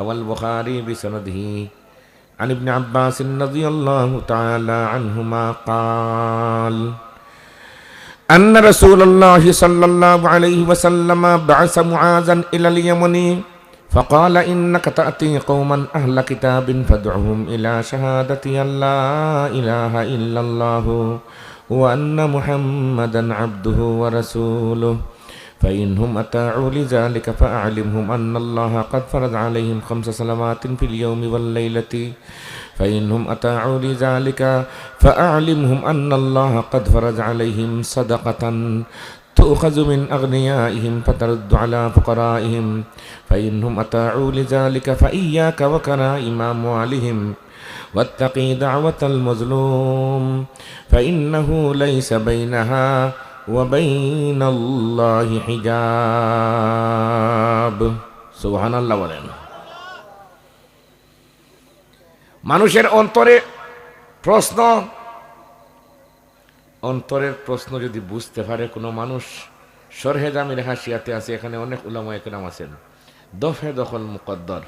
والبخاري بسنده عن ابن عباس رضي الله تعالى عنهما قال أن رسول الله صلى الله عليه وسلم بعث معاذا إلى اليمن فقال إنك تأتي قوما أهل كتاب فادعهم إلى شهادة أن لا إله إلا الله وأن محمدا عبده ورسوله فإنهم أطاعوا لذلك فأعلمهم أن الله قد فرض عليهم خمس صلوات في اليوم والليلة. فإنهم أطاعوا لذلك فأعلمهم أن الله قد فرض عليهم صدقة تؤخذ من أغنيائهم فترد على فقرائهم. فإنهم أطاعوا لذلك فإياك وكرائم أموالهم واتقي دعوة المظلوم فإنه ليس بينها وبين الله حجاب سبحان الله বলেন মানুষের অন্তরে প্রশ্ন অন্তরের প্রশ্ন যদি বুঝতে পারে কোনো মানুষ সরহে জামির হাসিয়াতে আছে এখানে অনেক উলামা একরাম আছেন দফে দখল মুকদ্দর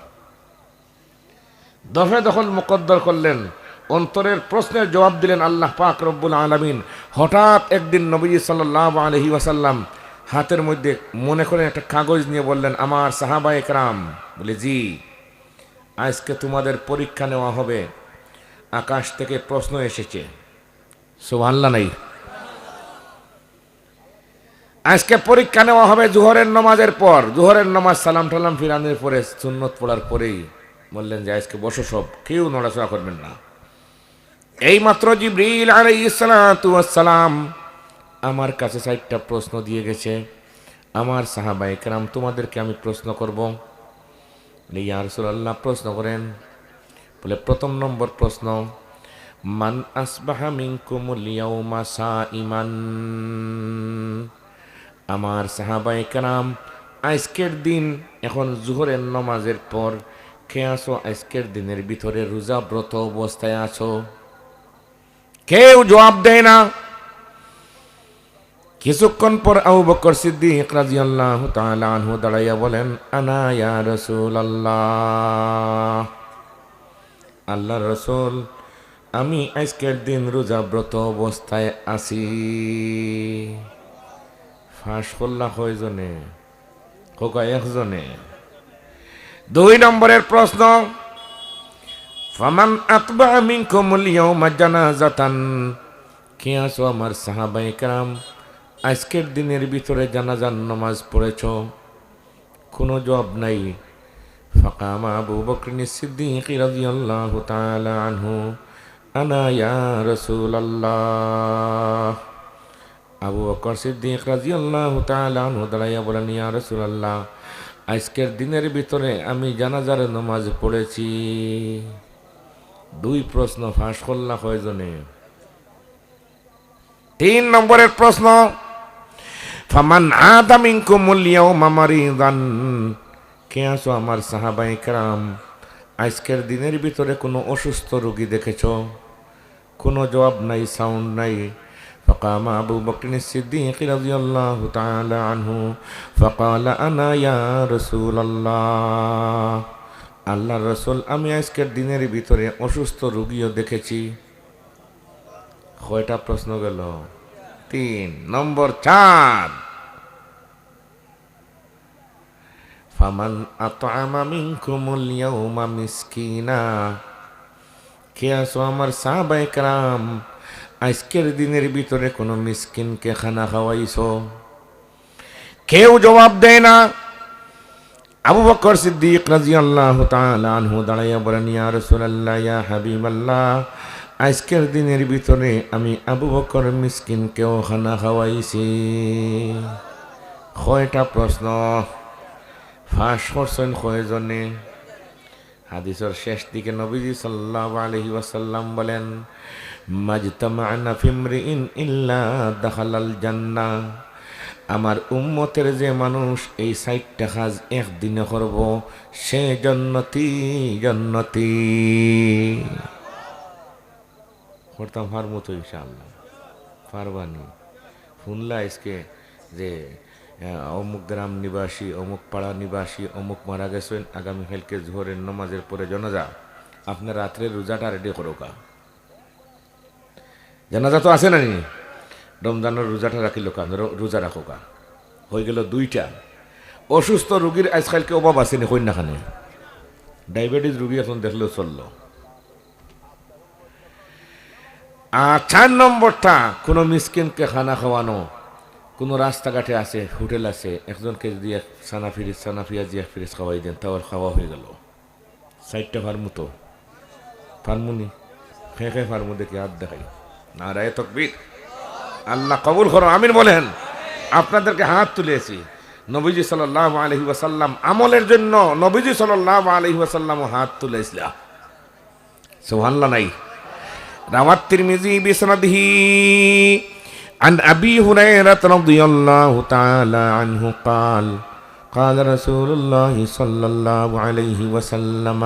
দফে দখল মুকদ্দর করলেন অন্তরের প্রশ্নের জবাব দিলেন আল্লাহ পাক রব্বুল আলমিন। হঠাৎ একদিন নবীজি সাল্লাহ আলহি ওয়াসাল্লাম হাতের মধ্যে মনে করেন একটা কাগজ নিয়ে বললেন, আমার সাহাবা একরাম বলে, জি, আজকে তোমাদের পরীক্ষা নেওয়া হবে। আকাশ থেকে প্রশ্ন এসেছে। সুবহানাল্লাহ নাই। আজকে পরীক্ষা নেওয়া হবে জোহরের নমাজের পর। জোহরের নমাজ সালাম টালাম ফিরানোর পরে, সুন্নত পড়ার পরেই বললেন যে, আজকে বসো সব, কেউ নড়াচড়া করবেন না। এই মাত্র জিব্রিল আলাইসালাম আমার কাছে চারটা প্রশ্ন দিয়ে গেছে। আমার সাহাবাই কেরাম তোমাদেরকে আমি প্রশ্ন করব। ইয়া রাসূলুল্লাহ, প্রশ্ন করেন। বলে, প্রথম নম্বর প্রশ্ন, মান আসবাহা মিনকুমুল ইয়াউমা সাইমান আমার সাহাবাই কেরাম আজকের দিন, এখন জুহরের নমাজের পর, কে আসো আজকের দিনের ভিতরে রোজা ব্রত অবস্থায় আছো? কেউ জবাব দেয় না। কিছুক্ষণ পর আবু বকর সিদ্দিক রাদিয়াল্লাহু তাআলা দাঁড়াইয়া বলেন, আনা ইয়া রাসূলুল্লাহ। আল্লাহ রসুল, আমি আজকের দিন রোজা ব্রত অবস্থায় আছি। ফাঁস করলা কয়জনে? কোকা একজনে। দুই নম্বরের প্রশ্ন ফামান আতবা মিনকুমুল ইয়াউমা জানাজাতান। কে আছো আমার সাহাবায়ে কেরাম? আজকের দিনের ভিতরে জানাজান নামাজ পড়েছ? কোনো জবাব নাই। ফাকাম আবু বকর সিদ্দিক রাদিয়াল্লাহু তাআলা আনহু, আনা ইয়া রাসূলুল্লাহ। আবু বকর সিদ্দিক রাদিয়াল্লাহু তাআলা আনহু দাঁড়াইয়া বলেন, ইয়া রাসূলুল্লাহ, আজকের দিনের ভিতরে আমি জানাজার নামাজ পড়েছি। দুই প্রশ্ন ফাঁস করলা কয়জনে তিন নম্বরের প্রশ্ন ফামান আদামিনকুম ইয়াউমা মারিদান কে আছো আমার সাহাবাই কারাম আজকের দিনের ভিতরে কোনো অসুস্থ রোগী দেখেছ কোনো জবাব নাই সাউন্ড নাই فقام أبو بكر الصديق رضي الله تعالى عنه فقال أنا يا رسول الله আল্লাহ রসুল আমি আজকের দিনের ভিতরে অসুস্থ রোগীও দেখেছি কয়টা প্রশ্ন গেল তিন নম্বর চার ফামান আতআমা মিনকুমুল ইয়াউমা মিসকিনা কে আছো আমার সাহাবায়ে کرام আজকের দিনের ভিতরে কোনো মিসকিনকে খানা খাওয়াইছো কেউ জবাব দেয় না আবু বকর সিদ্দিক রাদিয়াল্লাহু তাআলা আনহু দাঁড়াইয়া বলেন, ইয়া রাসূলুল্লাহ, ইয়া হাবিবাল্লাহ, আজকের দিনের ভিতরে আমি আবু বকর মিসকিনকেও খানা খাওয়াইছি। কয়টা প্রশ্ন? ফাঁস করছেন কয়জনে? হাদিসের শেষ দিকে নবীজি সাল্লাল্লাহু আলাইহি ওয়াসাল্লাম বলেন মাজতামা'না ফিমরিইন ইল্লা দাখালাল জান্নাহ। আমার উম্মতের যে মানুষ এই সাইটটা কাজ একদিনে করব, সে জন্নতি জন্নতি। করতাম পারব তো ইনশাআল্লাহ। পারবানি শুনলা আজকে যে অমুক গ্রাম নিবাসী, অমুক পাড়া নিবাসী, অমুক মারা গেছেন আগামীকালকে জোহরের নমাজের পরে জনাজা। আপনার রাত্রে রোজাটা রেডি করো কা জানাজা তো আছে না নি? রমজানের রোজাটা রাখিল কা রো- রোজা রাখো কা হয়ে গেল দুইটা। অসুস্থ রুগীর আজকালকে অভাব আছে নি কন্যাখানে ডায়াবেটিস রুগী এখন দেখলেও চলল। আর চার নম্বরটা কোনো মিসকিনকে খানা খাওয়ানো কোনো রাস্তাঘাটে আছে, হোটেল আছে, একজনকে যদি এক সানা ফিরিস সানা পিঁয়াজ এক ফিরিস খাওয়াই দেন তাও খাওয়া হয়ে গেল। সাইডটা ফার্মু তো ফার্মুনি খেয়ে খেয়ে ফার্মু দেখে হাত দেখাই। না রায় তকবীর আল্লাহ কবুল করো আমিন বলেন আপনাদেরকে হাত তুলেছি নবীজি সাল্লাহ আলহি ওয়াসাল্লাম আমলের জন্য নবীজি সাল্লাহ আলহি ওয়াসাল্লাম হাত তুলেছিল সোহান্লা নাই روى الترمذي بسنده عن أبي هريرة رضي الله تعالى عنه قال قال رسول الله صلى الله عليه وسلم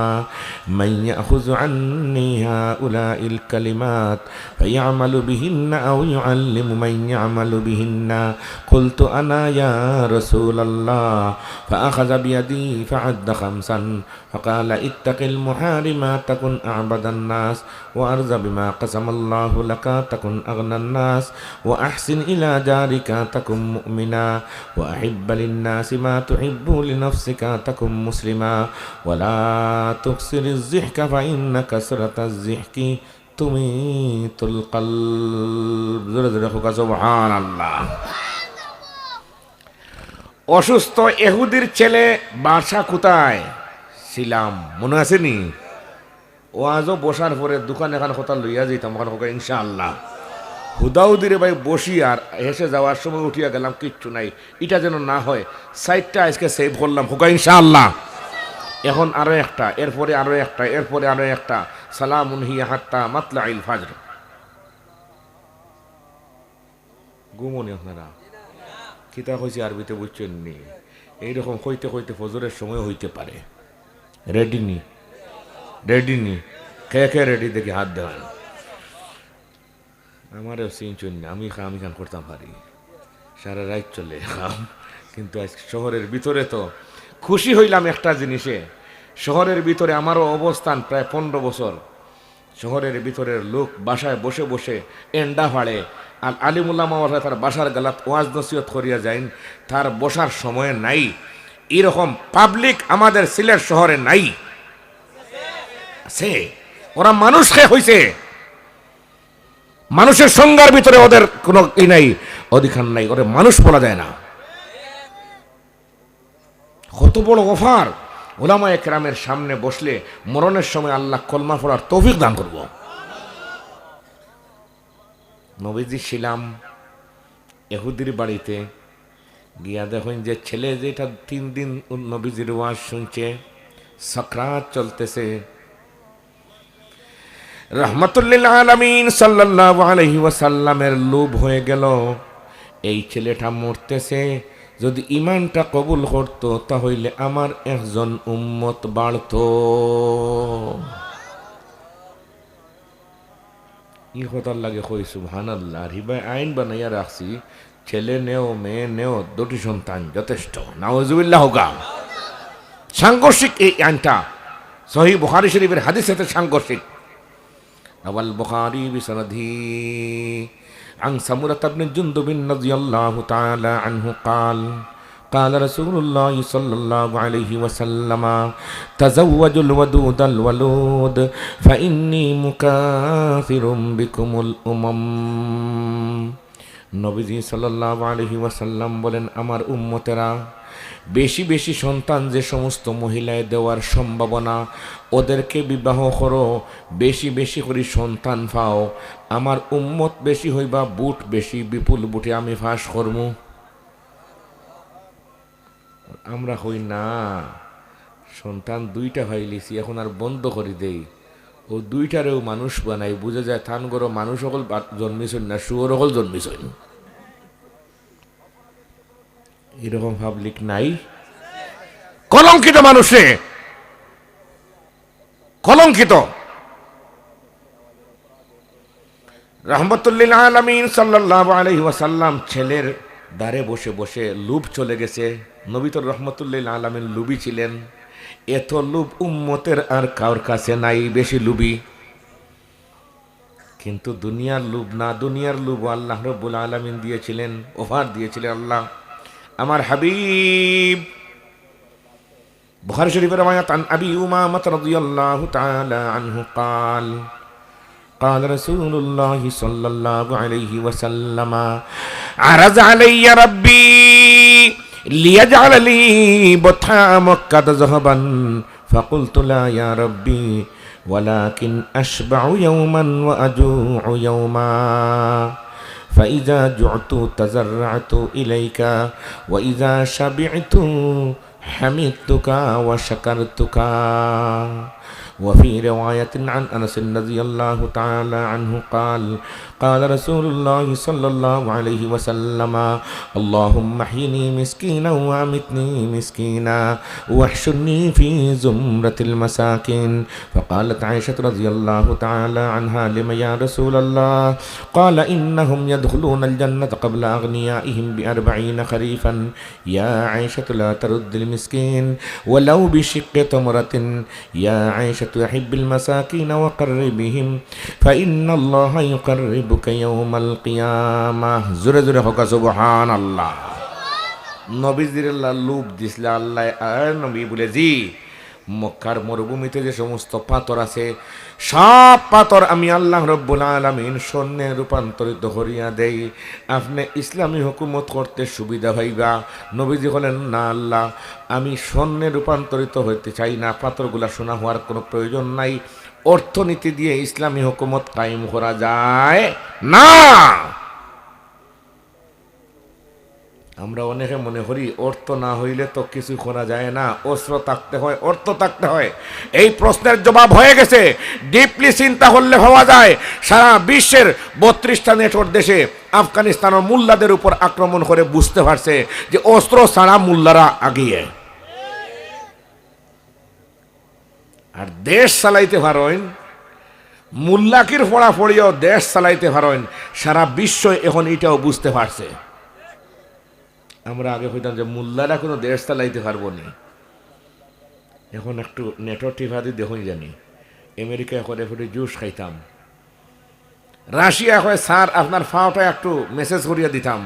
من يأخذ عني هؤلاء الكلمات فيعمل بهن أو يعلم من يعمل بهن؟ قلت أنا يا رسول الله. فأخذ بيدي فعد خمسا فقال اتق المحارمات تكن أعبد الناس وأرض بما قسم الله لك تكن أغنى الناس وأحسن إلى جارك تكن مؤمنا وأحب للناس ما تحب لنفسك تكن مسلما ولا تكسر الزحك فإن كسرة الزحك تميت القلب زر زر أخوك سبحان الله অসুস্থ এহুদির ছেলে বাসা কোথায় ছিলাম মনে আছে নি ও আজও বসার পরে দোকান এখান কথা লইয়া যেতাম ওখানে হোক ইনশাআল্লাহ হুদাউদিরে ভাই বসি আর হেসে যাওয়ার সময় উঠিয়া গেলাম, কিচ্ছু নাই। এটা যেন না হয় সাইডটা আজকে সেভ করলাম। হোকা ইনশাআল্লাহ। এখন আরও একটা, এরপরে আরও একটা, এরপরে আরও একটা। সালামুন হিয়া হাত্তা মাতলা ইল ফাজর। ঘুমনি আপনারা? কিতা হয়েছে আরবিতে, বুঝছেন নি? এইরকম হইতে হইতে ফজরের সময় হইতে পারে। রেডি নি? রেডি নি? কে কে রেডি দেখি হাত দেওয়ান আমারও সিনচুন না। আমি খা আমি খান করতাম পারি সারা রাত চলে খাম কিন্তু আজ শহরের ভিতরে তো খুশি হইলাম একটা জিনিসে। শহরের ভিতরে আমারও অবস্থান প্রায় পনেরো বছর। শহরের ভিতরের লোক বাসায় বসে বসে এন্ডা ফাড়ে। আর আলিমুল্লাহ তার বাসার গালাত ওয়াজ নসিহত করিয়া যাইন। তার বসার সময় নাই। এরকম পাবলিক আমাদের সিলেট শহরে নাই। আছে। ওরা মানুষ খেয়ে হইছে। মানুষের সংজ্ঞার ভিতরে ওদের কোনো ই নাই, অধিকার নাই ওদের মানুষ বলা যায় না। কত বড় অফার। ওলামা একরামের সামনে বসলে মরণের সময় আল্লাহ কলমা পড়ার তৌফিক দান করব। নবীজি ছিলাম এহুদির বাড়িতে, গিয়া দেখুন যে ছেলে যেটা তিন দিন নবীজির ওয়াজ শুনছে, সক্রাত চলতেছে রহমতুল্লিল আলমিন সাল্লাহ আলহি ওয়াসাল্লামের লোভ হয়ে গেল। এই ছেলেটা মরতেছে। যদি ইমানটা কবুল করত, তাহলে আমার একজন উম্মত বাড়ত। ই লাগে কই সুবহান আল্লাহ রিবাই আইন বানাইয়া রাখছি। ছেলে নেও, মেয়ে নেও, দুটি সন্তান যথেষ্ট। নাওজুবিল্লাহ হোকা সাংঘর্ষিক এই আইনটা। সহি বুখারি শরীফের হাদিস সাথে সাংঘর্ষিক। روى البخاري بسنده عن سمرة بن جندب رضي الله تعالى عنه قال قال رسول الله صلى الله عليه وسلم تزوجوا الودود الولود فإني مكاثر بكم الأمم নবীজি সাল্লাহ আলহি ওয়াসাল্লাম বলেন আমার উম্মতেরা বেশি বেশি সন্তান যে সমস্ত মহিলায় দেওয়ার সম্ভাবনা, ওদেরকে বিবাহ করো, বেশি বেশি করে সন্তান পাও। আমার উম্মত বেশি হইবা, বুট বেশি, বিপুল বুটে আমি ফাঁস করমু। আমরা হই না। সন্তান দুইটা হয় হইলিছি এখন আর বন্ধ করে দেই। ও দুইটারেও মানুষ বানাই, বুঝে যায় থান মানুষ সকল জন্মিছই না, শুয়োর সকল জন্মিছই এরকম পাবলিক নাই। কলঙ্কিত মানুষে, কলঙ্কিত। রহমতুল্লিল আলমিন সাল্লাহ আলহি ওয়াসাল্লাম ছেলের দ্বারে বসে বসে লুব চলে গেছে। নবিতর রহমতুল্লাহ আলমের লুবি ছিলেন। এত লুব উম্মতের আর কারোর কাছে নাই, বেশি লুবি। কিন্তু দুনিয়ার লুব না, দুনিয়ার লুব আল্লাহ রব্বুল আলমিন দিয়েছিলেন, ওভার দিয়েছিলেন আল্লাহ। আমার হাবিব বুখারী শরীফের রওয়ায়াত আন আবি উমামা রাদিয়াল্লাহু তাআলা আনহু قال قال رسول الله صلى الله عليه وسلم عرض علي ربي ليجعل لي بطحا مكة ذهبا فقلت لا يا ربي ولكن أشبع يوما وأجوع يوما فإذا جعت تزرعت إليك وإذا شبعت حمدتك وشكرتك وفي رواية عن أنس رضي الله تعالى عنه قال قال رسول الله صلى الله عليه وسلم اللهم احيني مسكينا وامتني مسكينا واحشرني في زمرة المساكين. فقالت عائشة رضي الله تعالى عنها لم يا رسول الله؟ قال إنهم يدخلون الجنة قبل أغنيائهم بأربعين خريفا. يا عائشة لا ترد المسكين ولو بشق تمرة يا عائشة أحب المساكين وقربهم فإن الله কিয়ামাহ জোরে জোরে হকা, সুবহানাল্লাহ। নবীজির লুপ দিসলা আল্লাহ নবী বলে, জি, মক্কার মরুভূমিতে যে সমস্ত পাথর আছে, সব পাথর আমি আল্লাহ রব্বুল আলমিন সৈন্যে রূপান্তরিত হরিয়া দেই। আপনি ইসলামী হুকুমত করতে সুবিধা হইবা। নবীজি হলেন না আল্লাহ, আমি সৈন্যে রূপান্তরিত হইতে চাই না। পাথরগুলা শোনা হওয়ার কোনো প্রয়োজন নাই। অর্থনীতি দিয়ে ইসলামী হুকুমত কায়েম করা যায় না। আমরা অনেকে মনে করি অর্থ না হইলে তো কিছু করা যায় না, অস্ত্র থাকতে হয়, অর্থ থাকতে হয়। এই প্রশ্নের জবাব হয়ে গেছে। ডিপলি চিন্তা করলে হওয়া যায়। সারা বিশ্বের বত্রিশটা নেটওয়ার্ক দেশে আফগানিস্তান ও মুল্লাদের উপর আক্রমণ করে বুঝতে পারছে যে অস্ত্র ছাড়া মুল্লারা আগিয়ে। আর দেশ চালাইতে পারেন মুল্লাকির ফড়িয়েও দেশ চালাইতে পারেন সারা বিশ্ব এখন এটাও বুঝতে পারছে। আমরা আগে হইতাম যে মোল্লারা কোনো দেশ চালাইতে পারব না। এখন একটু নেটওয়ার্ক টিভাদি দেখুন জানি। আমেরিকা এখন এখন জুস খাইতাম। রাশিয়া এখন স্যার আপনার ফাওটা একটু মেসেজ করিয়া দিতাম।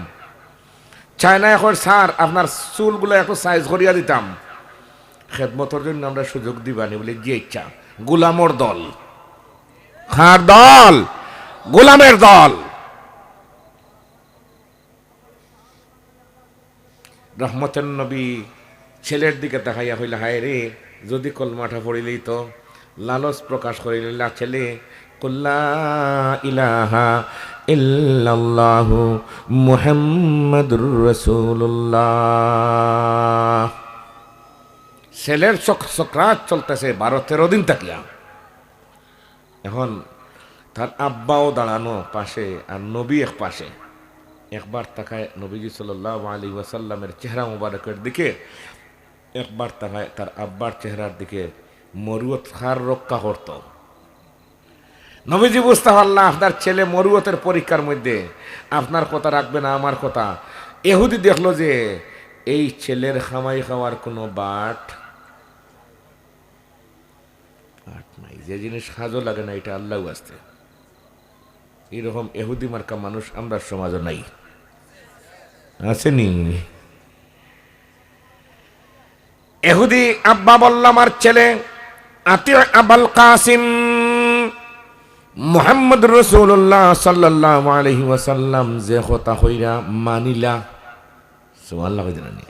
চায়না এখন স্যার আপনার চুলগুলো একটু সাইজ করিয়া দিতাম। খেদমতর জন্য আমরা সুযোগ দিবানি বলে যে ইচ্ছা গোলামর দল। খার দল? গোলামের দল। রহমতের নবী ছেলের দিকে দেখাইয়া হইলে হায় রে যদি কলমাঠা পড়িলেই তো লালস প্রকাশ করিলা ছেলে কুল্লা ইলাহা ইল্লাল্লাহু মুহাম্মাদুর রাসূলুল্লাহ। ছেলের চক চক্রাত চলতেছে, বারো তেরো দিন তাকিয়া এখন তার আব্বাও দাঁড়ানো পাশে আর নবী এক পাশে। একবার তাকায় নবীজি সাল্লাহ আলী ওয়াসাল্লামের চেহারা মুবারকের দিকে, একবার তাকায় তার আব্বার চেহারার দিকে, মরুয়ত খার রক্ষা করত। নবীজি বুঝতে পারলাম, আপনার ছেলে মরুয়তের পরীক্ষার মধ্যে, আপনার কথা রাখবে না, আমার কথা। এহুদি দেখল যে, এই ছেলের খামাই খাওয়ার কোনো বাট নাই যে জিনিস সাজও লাগে না, এটা আল্লাহ আসতে এরকম এহুদি মার্কা মানুষ আমরা সমাজও নাই। আসেনি। এহুদি আব্বা বললাম আর ছেলে আতি আবাল কাসিম মোহাম্মদ রসুল্লাহ সাল্লাহ আলহি ওয়াসাল্লাম যে কথা হইরা মানিলা সুমাল্লাহ জানি।